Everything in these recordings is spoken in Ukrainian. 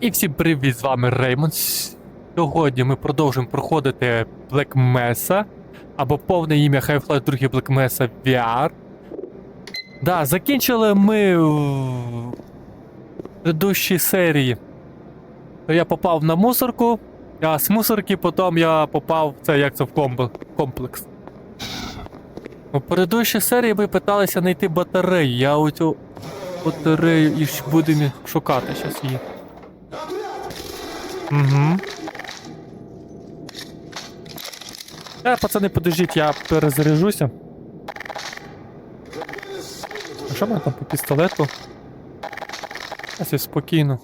І всім привіт, з вами Реймонд. Сьогодні ми продовжуємо проходити Black Mesa, або повне ім'я Half-Life 2 Black Mesa VR. Да, закінчили ми в предыдущій серії. Я попав на мусорку, а з мусорки потім я попав в це як це в комплекс. У предыдущій серії ми питалися знайти батарею. Я оцю батарею і будемо шукати зараз її. Угу. Е, пацани, подождіть, я перезаряжуся. А що мене там по пістолету? Ось спокійно.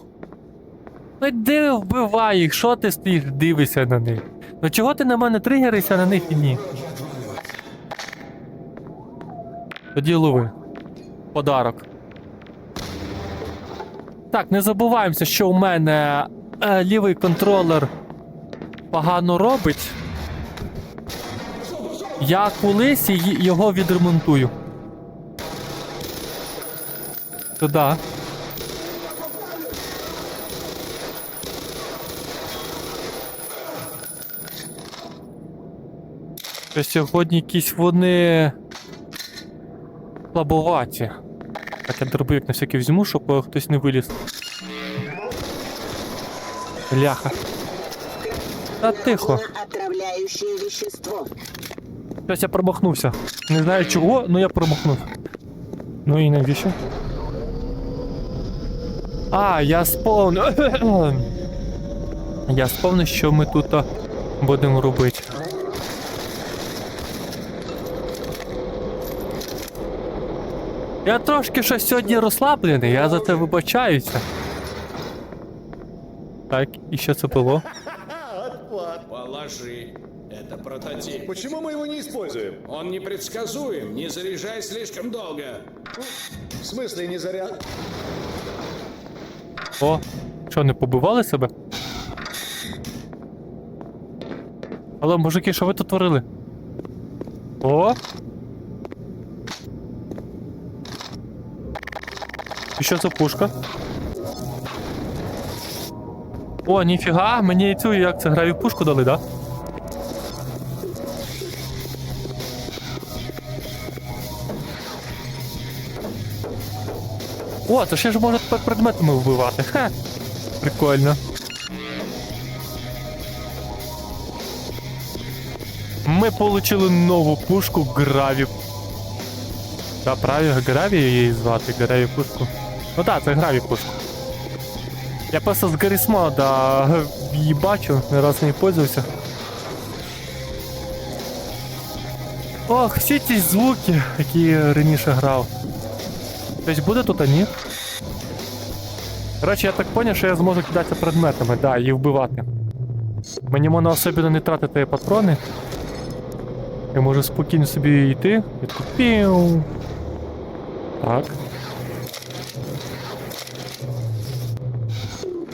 Ну йди вбивай їх, що ти стоїш, дивишся на них? Ну чого ти на мене тригеришся, на них і ні? Тоді лови. Подарок. Так, не забуваємося, що у мене лівий контролер погано робить. Я колись його відремонтую. Туди. Що сьогодні якісь вони слабоваті. Так, я дробовик на всякий візьму, щоб е, хтось не виліз. Ляха. Та тихо. Щось я промахнувся. Не знаю чого, але я промахнув. Ну і навіщо? А, я сповнив. я сповнив, що ми тут будемо робити. Я трошки щось сьогодні розслаблений, я за це вибачаюся. Так, і що це було? Отпад. Положи. Это прототип. Почему мы его не используем? Он непредсказуем, не заряжай слишком долго. В смысле не заряд? О, що, не побивали себе? Алло, мужики, що ви тут творили? О! І що за пушка? О, ніфіга, мені і цю як це граві пушку дали, да? О, це ще ж може тепер предметами вбивати. Ха! Прикольно. Ми получили нову пушку Граві. Та праві Граві її звати, Граві пушку. Ну так, це Граві пушку. Я просто з Гаррісмода її бачу, не раз не пользувався. Ох, всі ті звуки, які раніше грав. Хтось буде тут, а ні? Коротше, я так поняв, що я зможу кидатися предметами, да, і вбивати. Мені можна особливо не тратити патрони. Я можу спокійно собі йти. Таку. Так.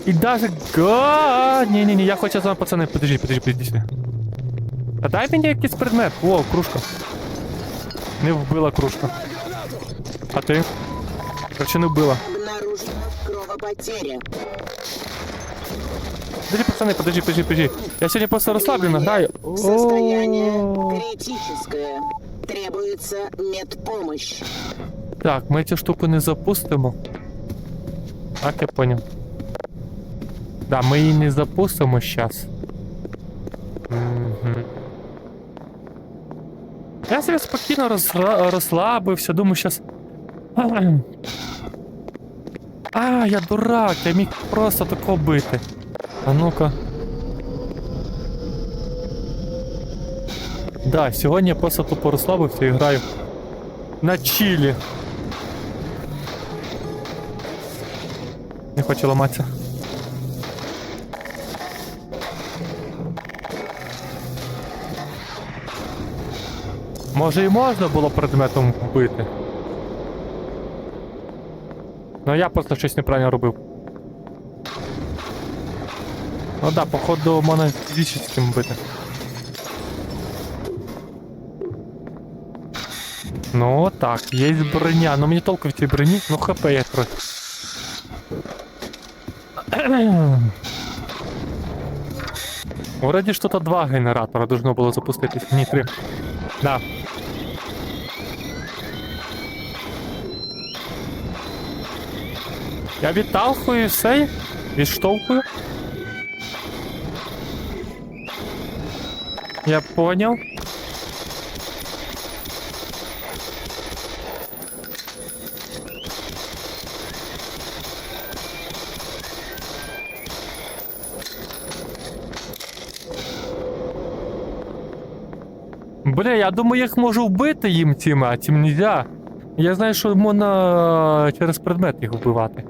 І даже га. Ні, ні, ні, я хочу з вами, пацани, подожди, подожди, подожди сюди. А дай мені якийсь предмет. О, кружка. Не вбила кружка. А ти? Короче, не вбила. Обнаружена кровопотеря. Подожди, пацаны, подожди, подожди, подожди. Я сегодня просто расслабленно граю. Состояние О. критическое. Требуется медпомощь. Так, ми цю штуку не запустимо. Так, я понял. Да, ми її не запустимо зараз. Угу. Я собі спокійно розра- розслабився, думаю, зараз. А, я дурак, я міг просто тако бити. А ну-ка. Да, сьогодні я просто тупо розслабився і граю на чилі. Не хочу ламатися. Може і можна було предметом вбити. Ну я просто щось неправильно робив. Ну да, походу можна фізичним бити. Ну так, є броня. Ну мені толку в цій броні, ну хп є трохи. Вроді ж тут два генератора должно було запуститись. Ні, три. Да. Я відталкую все, відштовхую. Я понял. Бля, я думаю, їх можу вбити їм цим, а цим нельзя. Я знаю, що можна через предмет їх вбивати.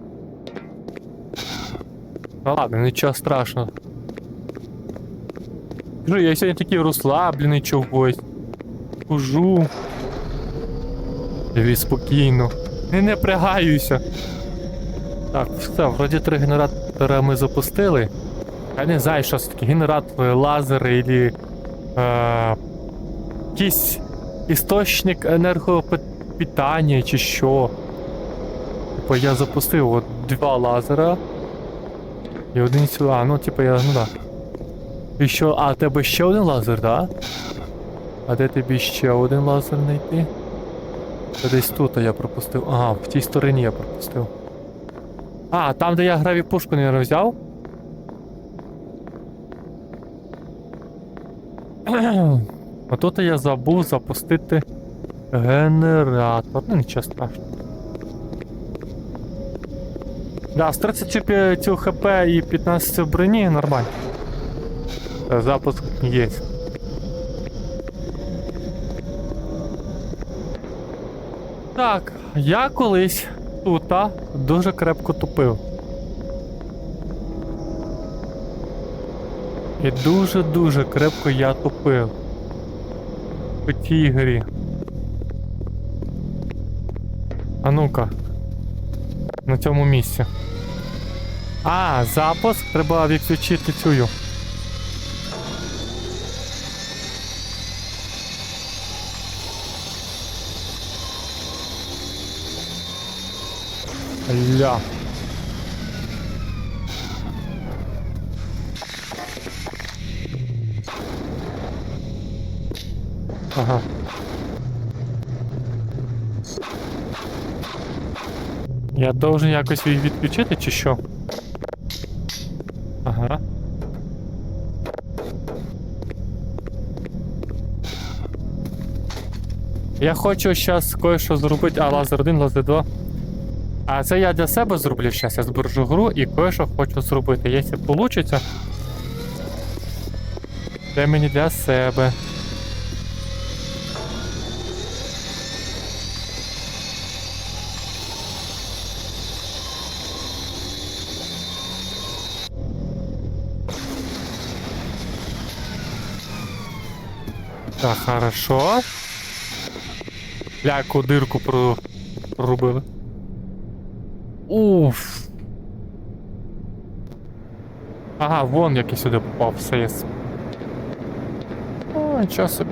Ну ладно, нічого страшного. Кажу, я сьогодні такий розслаблений чогось. Хожу. Диві спокійно. Не напрягаюся. Так, все, вроді три генератора ми запустили. Я не знаю, що це таке. Генератори, лазери или. Е, якийсь істочник енергопитання чи що. Типа я запустив от два лазера. І один сюди. А, ну типа я. ну да. І що, а, тебе ще один лазер, да? А де тобі ще один лазер знайти? Це десь тут я пропустив. Ага, в тій стороні я пропустив. А, там, де я граві пушку не взяв? А тут я забув запустити генератор. Ну нічого страшного. Да, з 35 хп і 15 броні нормально. Запуск є. Так, я колись тут дуже крепко тупив. І дуже-дуже крепко я тупив. У тій грі. А ну-ка. На цьому місці. А, запуск. Треба відключити цю. Ля. Ага. Я должен якось її відключити чи що? Ага. Я хочу зараз кое-що зробити, а лазер 1, лазер 2. А це я для себе зроблю зараз. Я збережу гру і кое-що хочу зробити. Якщо вийде. Це мені для себе. Так, хорошо. Ляку дирку прорубили. Уф. Ага, вон як я сюди попав, все є. О, нічого собі.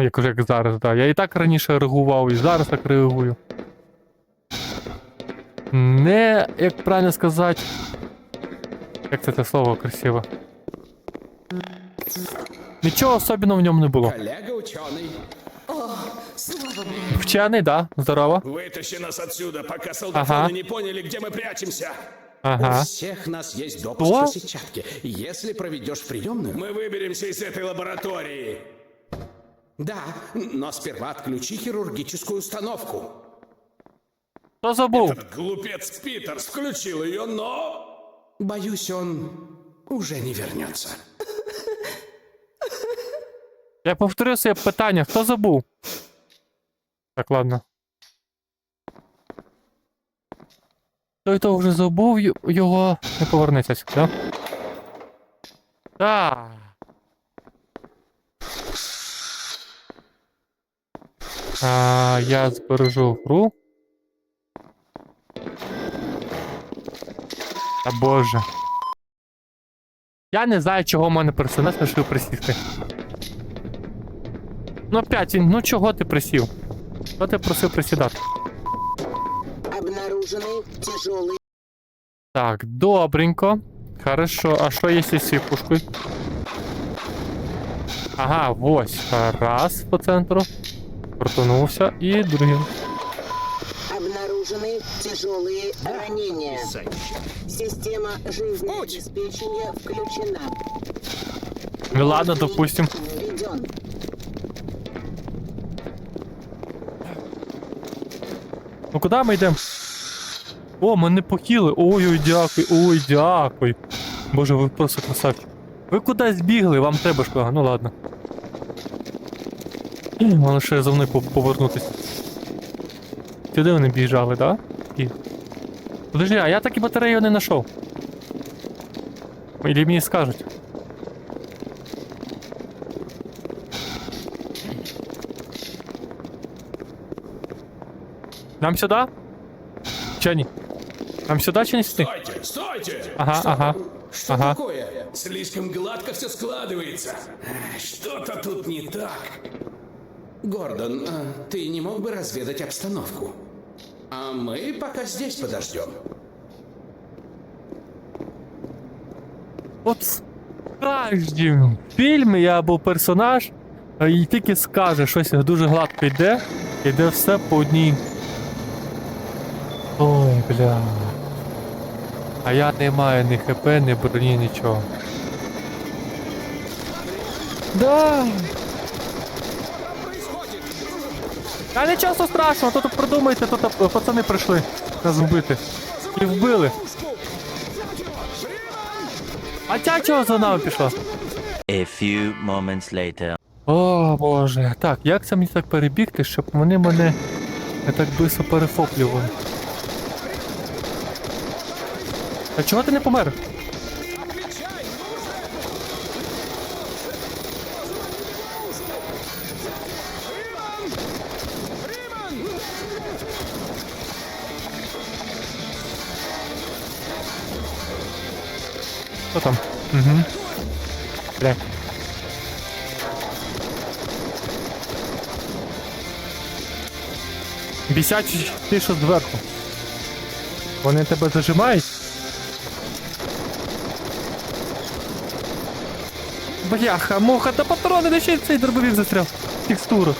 Як як зараз, да. Я і так раніше реагував, і зараз так реагую. Не, як правильно сказати. Як це те слово красиво? Нічого особливого в ньому не було. Коллега ученый, Вчений, да, здорово. вытащи нас отсюда, пока солдафоны Ага. не поняли, где мы прячемся. Ага. У всех нас есть допуск Что? по сетчатке. Если проведешь в приемную... Мы выберемся из этой лаборатории. Да, но сперва отключи хирургическую установку. Хто забув? Этот глупец Питерс включил ее, но... Боюсь, он уже не вернется. Я повторю своє питання, хто забув? Так, ладно. Той, хто вже забув його, не повернеться сюди. да? Так. А, я збережу гру. Та боже. Я не знаю, чого в мене персонаж вирішив присісти. Ну опять він, ну чого ти присів? Що ти просив присідати? Обнаружены тяжелые Так, добренько. Хорошо. А що є з цією пушкою? Ага, ось. Раз по центру. Протонувся. І другий. Обнаружены тяжелые ранения. Система жизнеобеспечения включена. Ну ладно, допустим. Введен. Ну куди ми йдемо? О, мене похили. Ой-ой, дякую, ой, дякую. Боже, ви просто красавчик. Ви кудись бігли, вам треба ж. Ну ладно. Можна ще за мною по- повернутися. Сюди вони біжали? Да? Подожди, а я так і батарею не знайшов. Или мені скажуть. Нам сюди? Чи ні? Нам сюди чи не сюди? Стойте, стойте! Ага, ага. Что Ага. такое? Слишком гладко все складывается. Что-то тут не так. Гордон, а ты не мог бы разведать обстановку? А мы пока здесь подождем. От в кожному фільмі або персонаж е, і тільки скаже щось дуже гладко йде, йде все по одній. Бля. А я не маю ні хп, ні броні, нічого. Да. Та нічого страшного, тут продумайте, тут е, пацани прийшли нас вбити. І вбили. А ця чого за нами пішла? A few moments later. О боже. Так, як це мені так перебігти, щоб вони мене не так близько перехоплювали? А чого ти не помер? Що там? Угу. Бля. Бісять ти що зверху. Вони тебе зажимають. Бляха, муха, та патрони не ще цей дробовик застряв. Текстуру.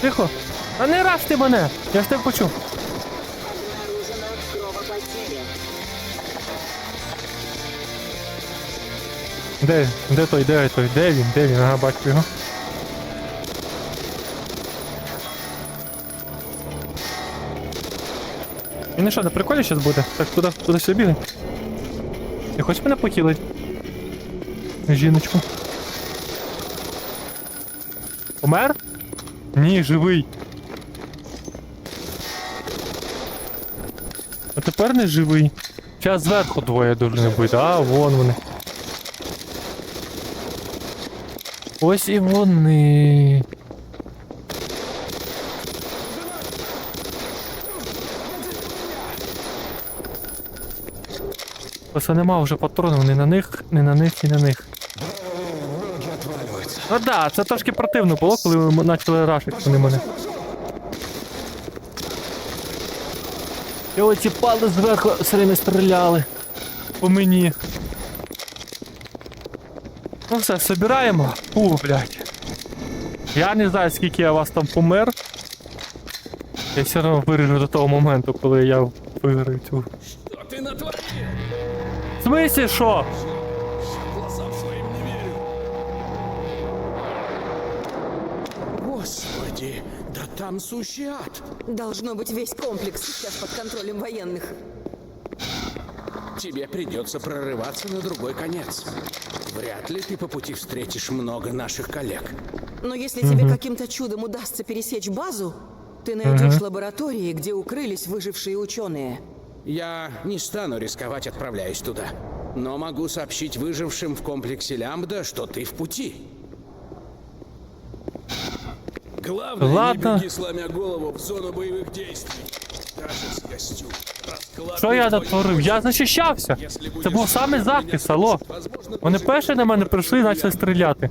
Тихо. А не раж ти мене! Я ж тебе почув. Де? Де той, де той? Де він? Де він? Ага, бачу його. Він і що, на приколі зараз буде? Так, туди, туди сюди бігай. Ти хочеш мене похилити? Жіночку. Помер? Ні, живий. А тепер не живий. Зараз зверху двоє дуже бути. А, вон вони. Ось і вони. Просто нема вже патронів ні на них, ні на них, ні на них. Ну да, це трошки противно було, коли ми почали рашити вони мене. І оці пали зверху все время стріляли. По мені. Ну все, собираємо. Фу, блядь. Я не знаю, скільки я вас там помер. Я все одно виріжу до того моменту, коли я виграю цю. Что ты натворил? В смысле, що? Там сущий ад. Должно быть, весь комплекс сейчас под контролем военных. Тебе придется прорываться на другой конец. Вряд ли ты по пути встретишь много наших коллег. Но если тебе каким-то чудом удастся пересечь базу, ты найдешь лаборатории, где укрылись выжившие ученые. Я не стану рисковать, отправляясь туда. Но могу сообщить выжившим в комплексе Лямбда, что ты в пути. Главное, Ладно. не беги, сломя голову в зону боевых действий. Даже с костюм. Раскладывай Що я твою натворив? Я захищався. Це був саме захист, алло. Вони перші на мене прийшли і почали стріляти.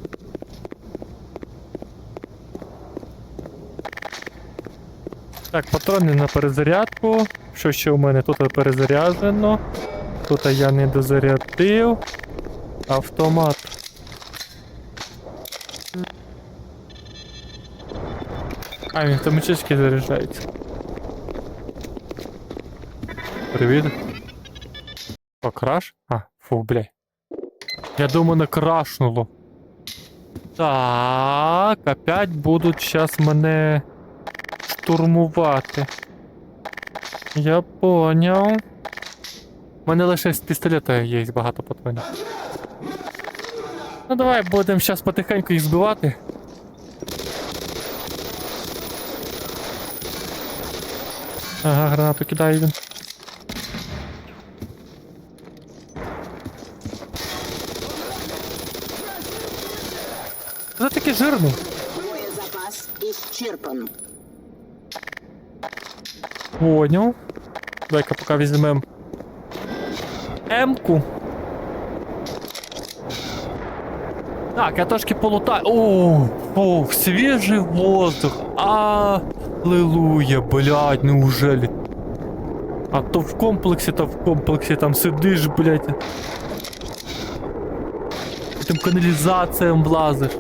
Так, патрони на перезарядку. Що ще у мене тут перезаряджено? тут я не дозарядив. Автомат. А, він автоматично заряджається. Привіт. О, краш? А, фу, бля. Я думаю, не крашнуло. Так, опять будуть зараз мене штурмувати. Я поняв. У мене лише з пістолета є багато патронів. Ну давай будемо зараз потихеньку їх збивати. Ага, гранату кидає він. Це такий жирний. Боезапас исчерпан. Понял. Давай-ка пока візьмем М-ку. Так, я трошки полутаю. О, о, свіжий воздух. Аллилуйя, блядь, неужели? А то в комплексі, то в комплексі там сидиш, блядь. І Там каналізаціям влазиш.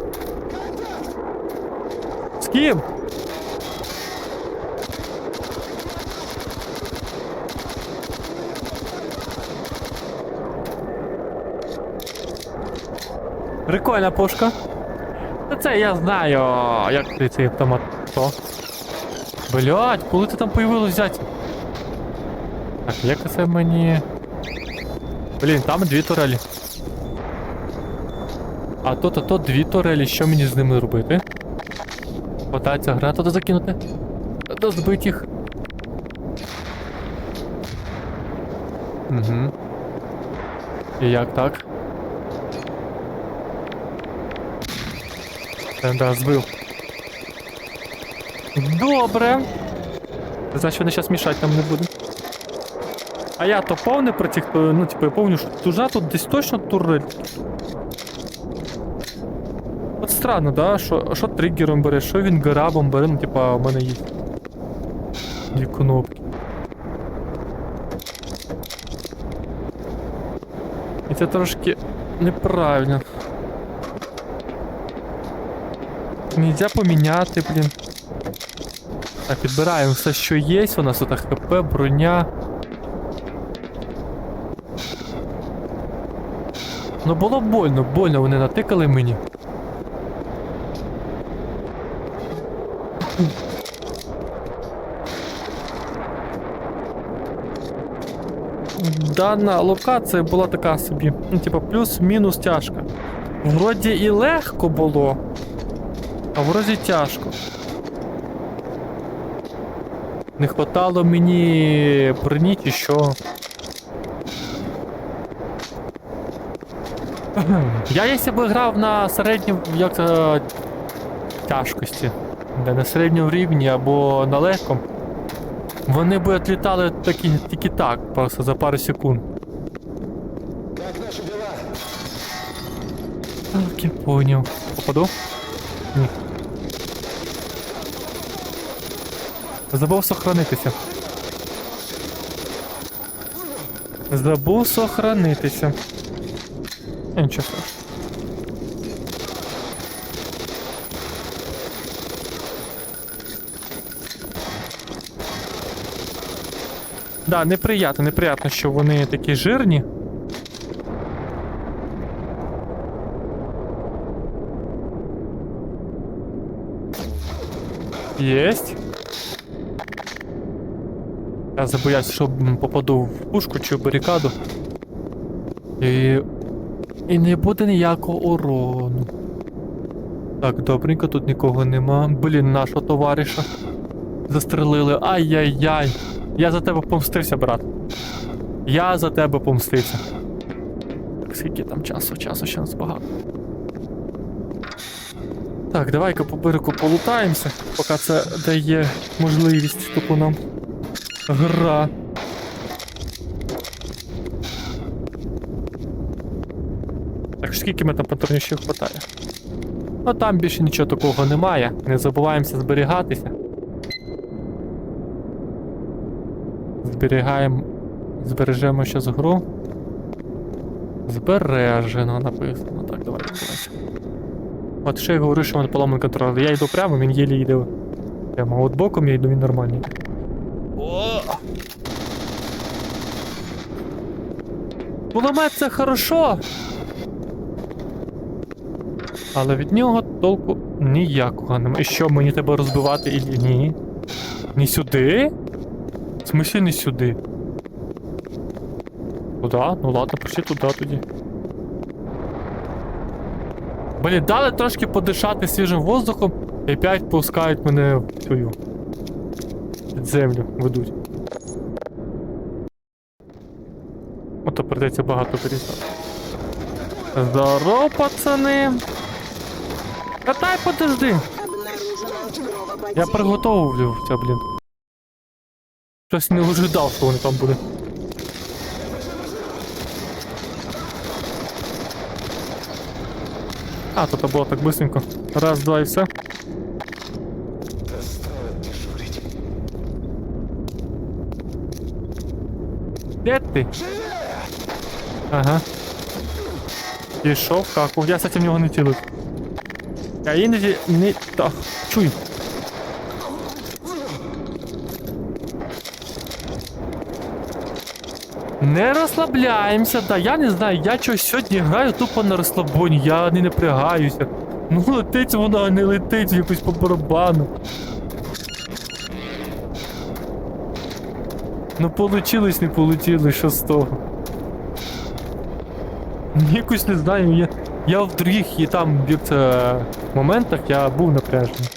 З ким? Прикольна пушка. Та це я знаю, як ти цей автомат. Що? Блять, коли ти там появилось взяти? Так, як це мені. Блін, там дві турелі. А тут, а тут дві турелі, що мені з ними робити? Питається гранату закинути? До збить їх. Угу. І як так? Да, збив. Добре. Значить, вони зараз мішати нам не будуть. А я то повний про цих, е, ну, типу, я помню, що тужа тут десь точно турель. От странно, да? Що, що тригером бере, що він грабом бере, ну, типа, у мене є. Дві кнопки. І це трошки неправильно. Нельзя поміняти, блін. Так, підбираємо все, що є. У нас тут ХП, броня. Ну було больно, больно вони натикали мені. Дана локація була така собі. Ну, типа, плюс-мінус тяжка. Вроді і легко було, а вроді тяжко. Не хватало мені броні чи що. Я якщо б грав на середньому як це, тяжкості, де на середньому рівні або на легкому, вони б відлітали такі, тільки так, просто за пару секунд. Как наши дела? Так, я понял. Попаду? Ні. Забув сохранитися. Забув сохранитися. Е, Нічого. Да, неприятно, неприятно, що вони такі жирні. Єсть. Я забоюсь, що попаду в пушку чи в барикаду. І. І не буде ніякого урону. Так, добренько, тут нікого нема. Блін, нашого товариша. Застрелили. Ай-яй-яй. Я за тебе помстився, брат. Я за тебе помстився. Так, скільки там часу? Часу ще нас багато. Так, давай-ка по берегу полутаємося, поки це дає можливість тупо нам гра. Так, скільки ми там патронів хватає? Ну там більше нічого такого немає. Не забуваємося зберігатися. Зберігаємо. Збережемо зараз гру. Збережено написано. Так, давай, давай. От ще я говорю, що в мене поламаний контролер. Я йду прямо, він єлі йде. Прямо от боком я йду, він нормальний. О! Кулемет це хорошо. Але від нього толку ніякого немає. І що, мені тебе розбивати і ні? Не сюди? В смысле не сюди? Туда? Ну ладно, пішли туди тоді. Блін, дали трошки подишати свіжим воздухом і опять пускають мене в цю під землю ведуть. Ото придеться багато вирізати. Здорово, пацани! Катай, подожди! Я приготовлювався, блін. Щось не ожидав, що вони там буде. А, тут було так быстренько. Раз, два і все. Де ти? Ага. Пішов, каку. Я, кстати, в нього не цілив. Я іноді не... Так, чуй. Не розслабляємося, да, я не знаю, я чогось сьогодні граю тупо на розслабоні, я не напрягаюся. Ну летить вона, не летить якось по барабану. Ну получилось, не получилось, що з того. Якось не знаю, я, я в других і там як це, моментах я був напряжений.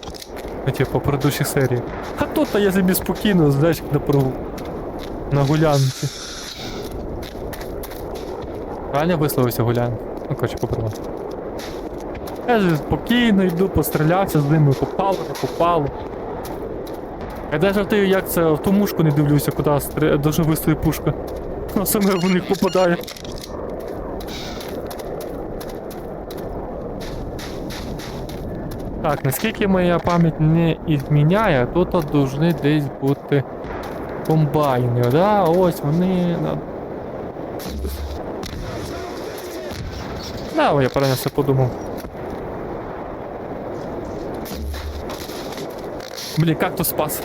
Ну, типу, по предыдущих серіях. А тут то я собі спокійно, знаєш, на прогул. На гулянці. Правильно висловився гулян? Ну, коротше, попробуй. Я ж спокійно йду, пострілявся з ними, попало, не попало. Я навіть як це в ту мушку не дивлюся, куди стрі... дуже вистріли пушка. А саме в них попадає. Так, наскільки моя пам'ять не зміняє, тут от должны десь бути комбайни, да? Ось вони. Да, я правильно все подумав. Блін, как то спас?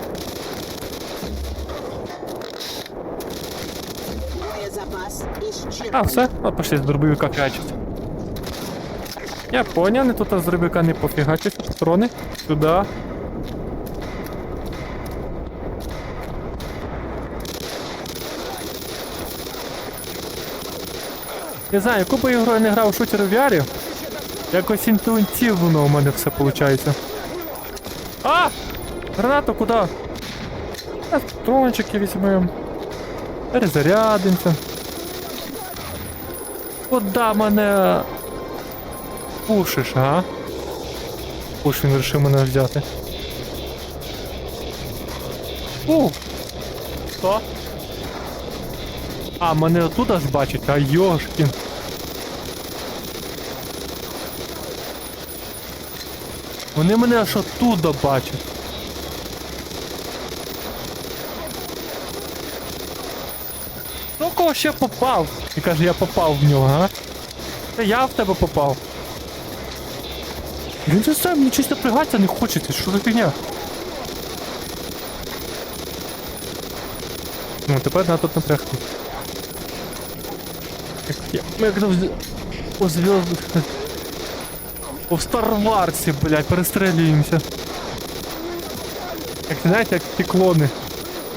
А, все? А, пошли з дробовика фігачить. Я поняв, не тут з дробовика не пофігачить, патрони. Сюди. Не знаю, яку би ігру я не грав шутер в VR, якось інтуїтивно у мене все виходить. А! Гранату куди? А, Патрончики візьмемо. Перезарядимося. Куда мене пушиш, а? Пуш він вирішив мене взяти. У! Що? А, мене отут аж бачить, а йошкін. Вони мене аж оттуда бачать. Кого ще попав? І каже, я попав в нього, а? Та я в тебе попав. Він же сам мені щось напрягатися не хочеться, що за фігня? Ну, тепер треба тут напрягти. Я- Ми як у зв'язку. У Старварсі, блядь, перестрелюємося. Як знаєте, як ті клони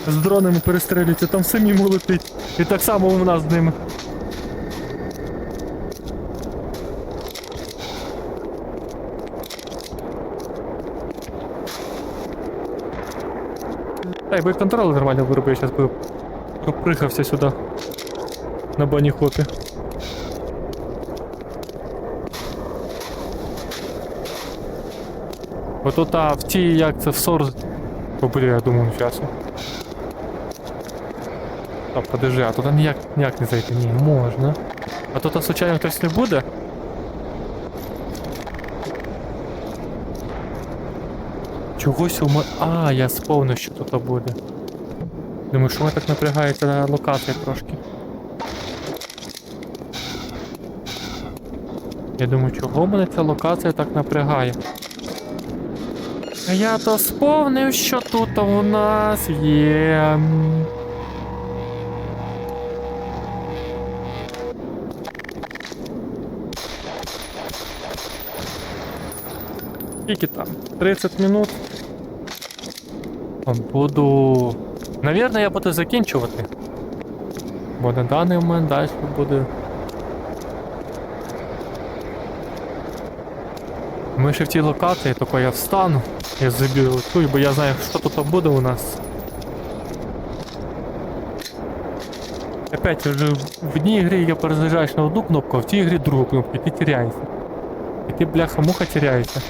з дронами перестрілюються, там самим летить. І так само у нас з ними. Та якби контроль нормально виробив, зараз би проприхався сюди. На бані хопі. Бо тут а, в тій, як це в. О, бля, я думаю, ніфіга А, подожди, а туди ніяк, ніяк не зайти. Ні, можна. А тут случайно хтось не буде? Чогось у мене... А, я сповнив, що тут буде. Думаю, що мене так напрягається локація трошки. Я думаю, чого мене ця локація так напрягає? Я то сповнив, що тут у нас є. Скільки там? 30 минут. Буду. Навірно, я буду закінчувати. Бо на даний момент далі буде. Ми ще в цій локації, тільки я встану. Я заберу ту, бо я знаю, що тут буде у нас. Опять вже в одній грі я перезаряджаєш на одну кнопку, а в цій грі другу кнопку, і ти теряєшся. І ти бляха-муха теряєшся.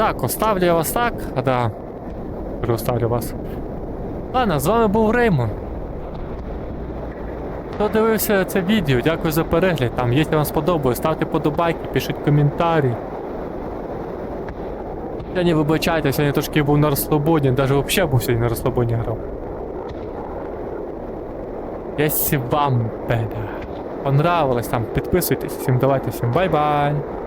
Так, оставлю я вас так. А да. Переоставлю вас. Ладно, з вами був Реймон. Хто дивився це відео, дякую за перегляд. Там, якщо вам сподобалось, ставте подобайки, пишіть коментарі. Сьогодні вибачайте, сьогодні трошки був на розслабоні, навіть взагалі був сьогодні на розслабоні грав. Якщо вам беда понравилось, там підписуйтесь, всім давайте, всім бай-бай.